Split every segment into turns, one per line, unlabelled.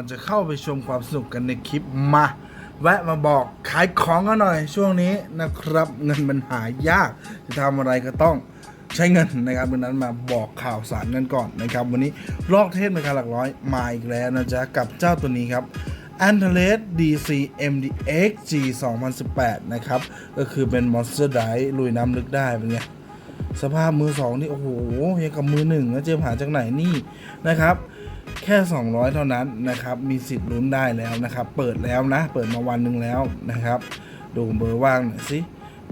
อนจะเข้าไปชมความสนุกกันในคลิปมา แวะมาบอกขายของกันหน่อยช่วงนี้นะครับ เงินมันหายาก จะทำอะไรก็ต้องใช้เงินนะครับดังนั้นมาบอกข่าวสารกันก่อนนะครับ วันนี้ลอกเทศเป็นการหลักร้อยมาอีกแล้วนะจ๊ะ กับเจ้าตัวนี้ครับ a n t e l e s DC MDX G 2018 นะครับ ก็คือเป็น Monster Dive ลุยน้ำลึกได้เป็นไงสภาพมือสองนี่ โอ้โห ยังกับมือหนึ่งนะเจมหาจากไหนนี่นะครับ ค่ 200 เท่านั้นนะครับ มีสิทธิ์ลุ้นได้แล้วนะครับ เปิดแล้วนะ เปิดมาวันหนึ่งแล้วนะครับ ดูเบอร์ว่างหน่อยสิ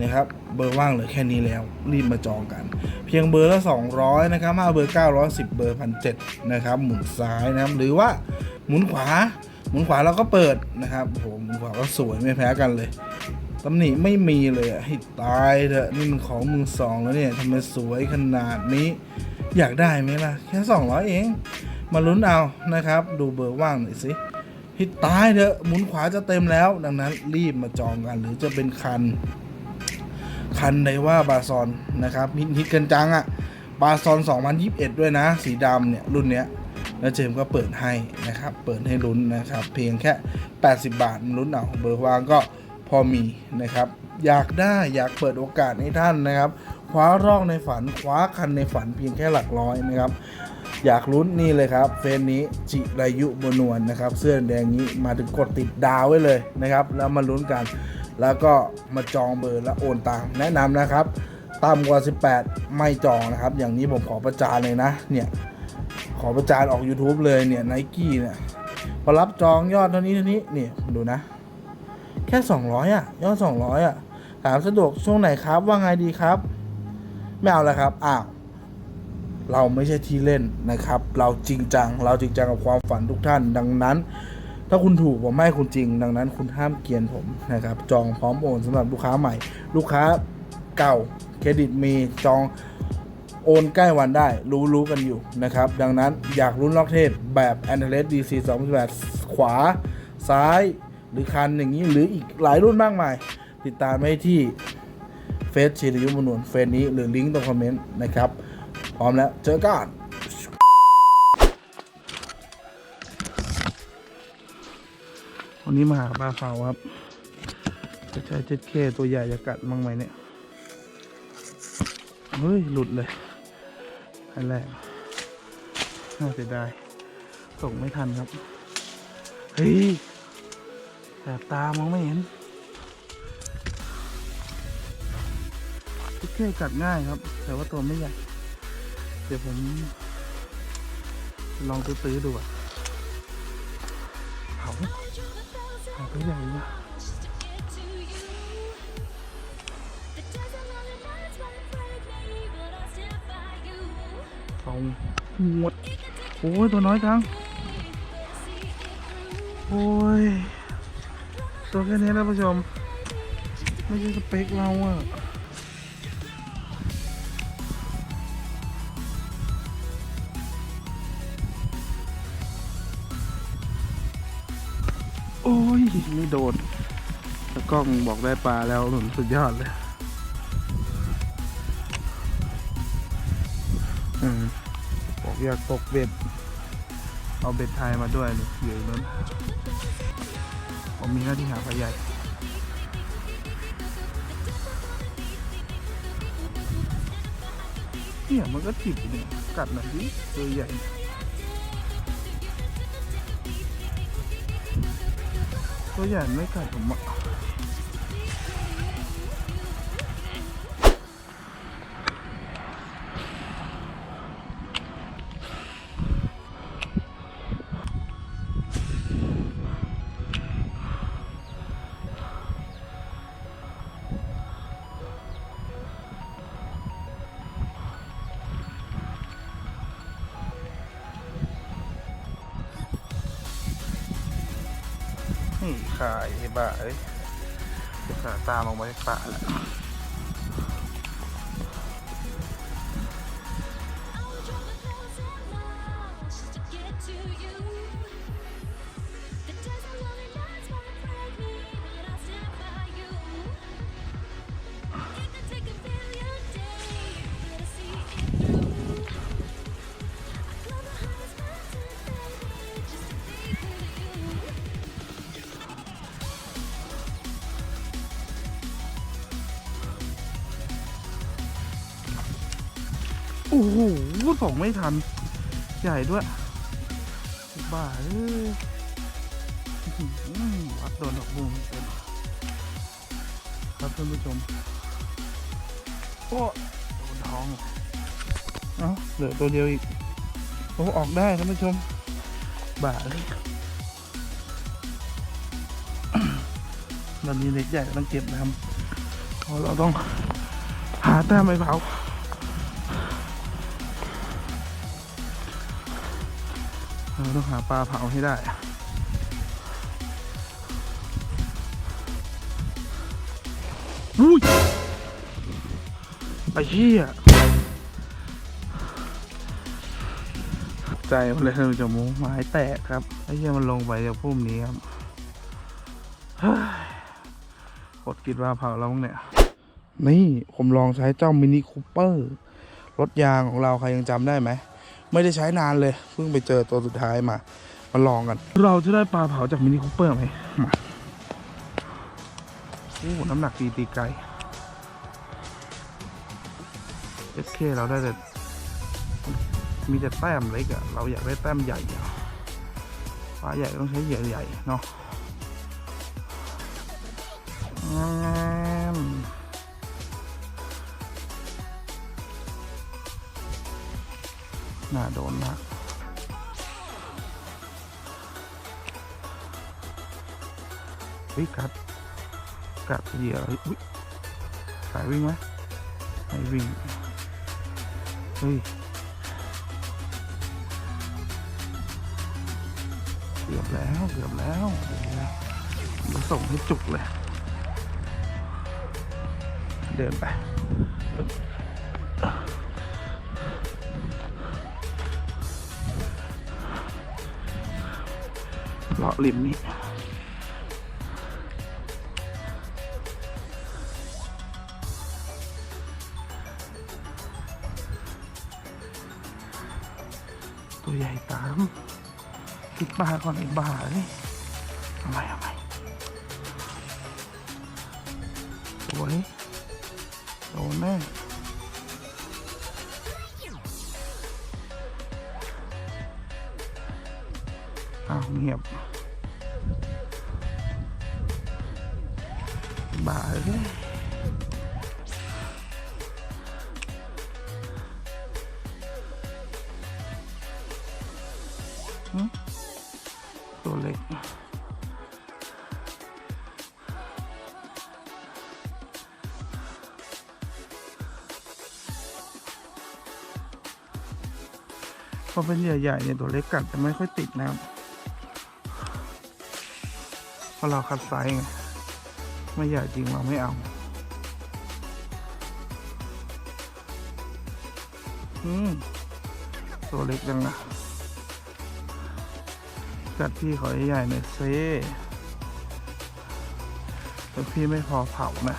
นะครับเบอร์ว่างเหลือแค่นี้แล้วรีบมาจองกัน เพียงเบอร์ละ 200 นะครับห้าเบอร์ 910 เบอร์1,700นะครับ หมุนซ้ายนะครับหรือว่าหมุนขวา หมุนขวาเราก็เปิดนะครับโหหมุนขวาก็สวยไม่แพ้กันเลยตำหนิไม่มีเลยอะให้ตายเถอะนี่มันของมือสองแล้วเนี่ยทำไมสวยขนาดนี้ อยากได้ไหมล่ะ แค่ 200 เอง มาลุ้นเอานะครับ ดูเบอร์ว่างหน่อยสิให้ตายเถอะหมุนขวาจะเต็มแล้ว ดังนั้นรีบมาจองกัน หรือจะเป็นคัน คันไดว่าบาซอนนะครับฮิตฮิตกันจังอะบาซอน 2021 ด้วยนะ สีดำเนี่ยรุ่นเนี้ยแล้วเจมก็เปิดให้นะครับ เปิดให้ลุ้นนะครับ เพียงแค่ 80 บาทลุ้นเอาเบอร์วางก็พอมีนะครับ อยากได้อยากเปิดโอกาสให้ท่านนะครับคว้ารอกในฝันคว้าคันในฝันเพียงแค่หลักร้อยนะครับ อยากลุ้นนี่เลยครับ เฟนนี้จิรายุบนวลนะครับ เสื้อแดงนี้มาถึงกดติดดาวไว้เลยนะครับ แล้วมาลุ้นกัน แล้วก็มาจองเบอร์และโอนตังแนะนำนะครับต่ำกว่า 18 ไม่จองนะครับ อย่างนี้ผมขอประจานเลยนะ เนี่ย ขอประจานออก YouTube เลยเนี่ยไนกี้เนี่ยพอรับจองยอดเท่านี้เท่านี้นี่ดูนะ แค่ 200 อะ ยอด 200 อะถามสะดวกช่วงไหนครับว่าไงดีครับ ไม่เอาแล้วครับอ้าว เราไม่ใช่ที่เล่นนะครับ เราจริงจัง เราจริงจังกับความฝันทุกท่าน ดังนั้น ถ้าคุณถูกผมไม่ให้คุณจริง ดังนั้นคุณห้ามเกียนผมนะครับ จองพร้อมโอนสำหรับลูกค้าใหม่ ลูกค้าเก่าเครดิตมีจองโอนใกล้วันได้รู้รู้กันอยู่นะครับ ดังนั้นอยากลุ้นล็อกเทศแบบ a n t e l e s DC 2018ขวาซ้ายหรือคันอย่างนี้หรืออีกหลายรุ่นมากมาย ติดตามไว้ที่เฟซชิริยุมนวนเฟซนี้หรือลิงก์ตรงคอมเมนต์นะครับ พร้อมแล้ว เจอกันวันนี้มาหาปลาขาวครับ จะใช้เจ็ดเคตัวใหญ่จะกัดมั้งไหมเนี่ย เฮ้ย หลุดเลยอันแรกน่าเสียดายส่งไม่ทันครับ เฮ้ยแสบตามองไม่เห็นทุกเท่กัดง่ายครับ แต่ว่าตัวไม่ใหญ่ เดี๋ยวผมลองตื้อๆดูอะเขาเขาตัวใหญ่นะเขาหมดโอ้ยตัวน้อยจัง โอ้ย ตัวแค่นี้แล้วผู้ชม ไม่ใช่สเปคเราอะ โอ้ย ไม่โดนแต่กล้องบอกได้ปลาแล้วหนุนสุดยอดเลยอืมบอกอยากตกเบ็ด เอาเบ็ดไทยมาด้วยนี่อยู่นั้นผมมีหน้าที่หาปลาใหญ่เนี่ยมันก็จิบเนี่ยกัดหน่อยดิตัวใหญ่ ตัวใหญ่ไม่กัดผมอะ ขายไอ้บ้าเอ้ยขาตามลงมาจากปาแล้ว อ้โหส่งไม่ทัน ใหญ่ด้วย บ้าเอ้ยอื้อหือวัดโดนดอกบุ้งเต็มครับท่านผู้ชม โอ้โดนท้อง เอ้าเหลือตัวเดียวอีก โอ้ ออกได้ท่านผู้ชม บ้าเลยวันนี้เล็กใหญ่ต้องเก็บนะครับเพราะเราต้องหาแต้มไปเผา เราต้องหาปลาเผาให้ได้อุ้ยไอ้เหี้ยใจมันเลยท่านผู้ชมไม้แตกครับ ไอ้เหี้ยมันลงไปจากพุ่มนี้ครับกดกิดว่าเผาแล้วมั้งเนี่ย นี่ผมลองใช้เจ้ามินิคูเปอร์รถยางของเราใครยังจำได้ไหม ไม่ได้ใช้นานเลย เพิ่งไปเจอตัวสุดท้ายมา มาลองกัน เราจะได้ปลาเผาจากมินิคูเปอร์ไหมมาโอ้น้ำหนักดีตีไกลเอสเคเราได้แต่มีแต่แต้มเล็กอะเราอยากได้แต้มใหญ่อะปลาใหญ่ต้องใช้เหยื่อใหญ่เนาะ น่าโดนมากวิกัดกัดเหยื่อเฮ้ยอุ๊ยสายวิ่งไหมไม่วิ่งเฮ้ยเกือบแล้วเกือบแล้วเดี๋ยวนะเดี๋ยวส่งให้จุกเลย เดินไปะริมนี้ตัวใหญ่ตามปิดบาก่อนไอ้บาเลยทำไมทำไมสวยโดนแน่อ้าวเงียบ บาตัวเล็กพอเป็นเหยื่อใหญ่เนี่ยตัวเล็กกัดจะไม่ค่อยติดนะครับ เพราะเราคัดไซส์ไง ไม่ใหญ่จริงเราไม่เอา อืม ตัวเล็กจังนะกัดพี่ขอใหญ่ๆหน่อยเซ่แต่พี่ไม่พอเผานะ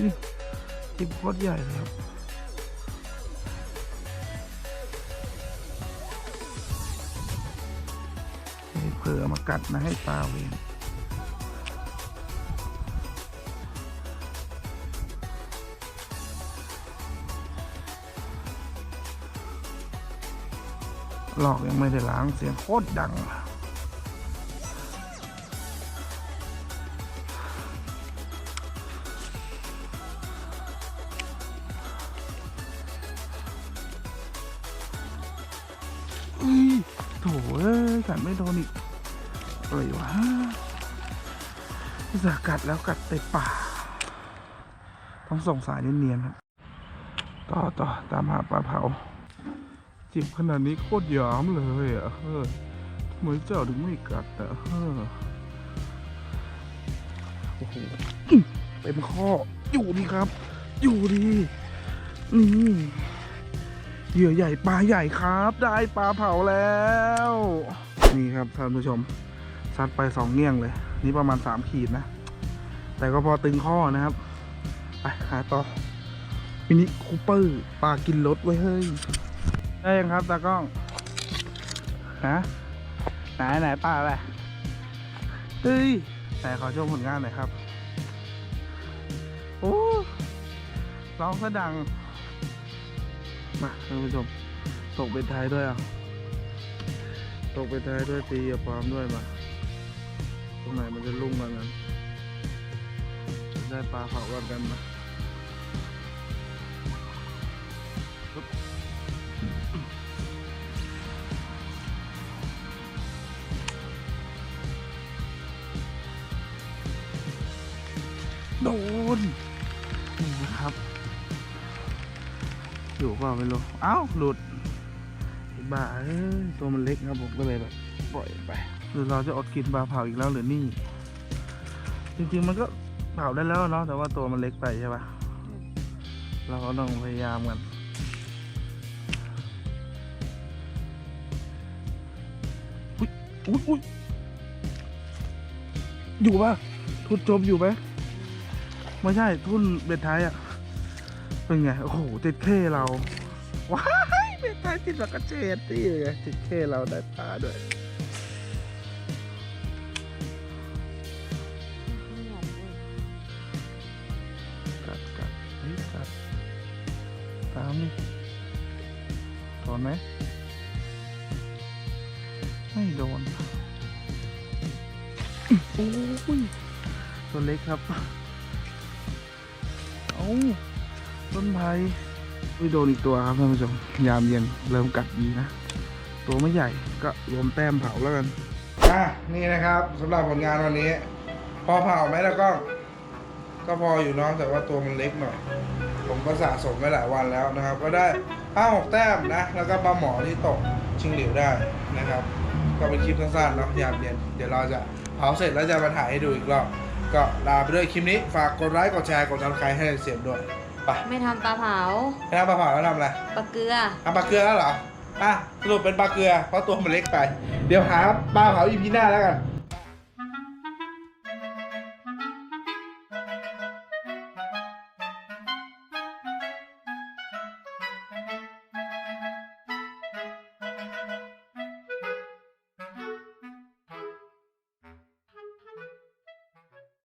นี่ติบโคตรใหญ่เลยครับเผลอมากัดนะให้ปลาเองหลอกยังไม่ได้ล้างเสียงโคตรดัง ถเอ้ยกัดไม่โดนอีกอะไรวะอุตสกัดแล้วกัดเต็ป่า ต้องส่งสายเนียนๆครับ ต่อต่อตามหาปลาเผา จิบขนาดนี้โคตรยามเลยอะเฮ้ยเหมือนเจ้าถึงไม่กัดแต่เฮ้อโอ้โหเต็มข้ออยู่ดีครับ อยู่ดี นี่ เหยื่อใหญ่ปลาใหญ่ครับ ได้ปลาเผาแล้ว นี่ครับท่านผู้ชมซัดไปสองเงี้ยงเลย นี่ประมาณสามขีดนะ แต่ก็พอตึงข้อนะครับ ไปหาต่อมินิคูเปอร์ปลากินรถไว้เฮ้ย ได้ยังครับตากล้องฮะไหนไหนปลาอะไรเฮ้ยแต่ขอชมผลงานหน่อยครับ โอ้ร้องซะดัง มาท่านผู้ชมตกเป็นไทยด้วยอะตกเป็นไทยด้วยตีอย่าปลอมด้วยมาตรงไหนมันจะลุ่งกันนั้นได้ปลาเผากันกันมาโดนนี่นะครับ อยู่เปล่าไม่รู้เอ้าหลุดบ้าเอ้ตัวมันเล็กครับผมก็เลยแบบปล่อยไปหรือเราจะอดกินปลาเผาอีกแล้วหรือนี่ จริงๆมันก็เผาได้แล้วเนาะแต่ว่าตัวมันเล็กไปใช่ปะเราก็ต้องพยายามกันอุ้ยอุ้ยอุ้ยอยู่ปะทุนจมอยู่ไหมไม่ใช่ทุนเบ็ดไทยอะ เป็นไง โอ้โห ติดเข้เรา ว้ายเบ็ดไทยติดปากกระเจดตีไงติดเข้เราได้ปลาด้วยกัดกัดเฮ้ยกัดตามนี่ถอนไหมไม่โดนโอ้ยตัวเล็กครับ เอา นไผ่ไม่โดนอีกตัวครับท่านผู้ชมยามเย็นเริ่มกัดดีนะ ตัวไม่ใหญ่ก็รวมแต้มเผาแล้วกันอะนี่นะครับสำหรับผลงานวันนี้ พอเผาไหมแล้วก็ ก็พออยู่น้องแต่ว่าตัวมันเล็กหน่อยผมก็สะสมไว้หลายวันแล้วนะครับ ก็ได้ห้าหกแต้มนะ แล้วก็ปลาหมอที่ตกชิงหลิวได้นะครับ ก็เป็นคลิปสั้นๆเนาะยามเย็นเดี๋ยวเราจะเผาเสร็จแล้วจะมาถ่ายให้ดูอีกรอบก็ลาไปด้วยคลิปนี้ฝากกดไลค์กดแชร์กดซับสไครให้เสียบด้วย ไป
ไม่ทำปลาเผา
ไปทำปลาเผาแล้วทำอะไร
ปลาเกลือ
ทำปลาเกลือแล้วเหรออะสรุปเป็นปลาเกลือเพราะตัวมันเล็กไป เดี๋ยวหาปลาเผาอีพีหน้าแล้วกัน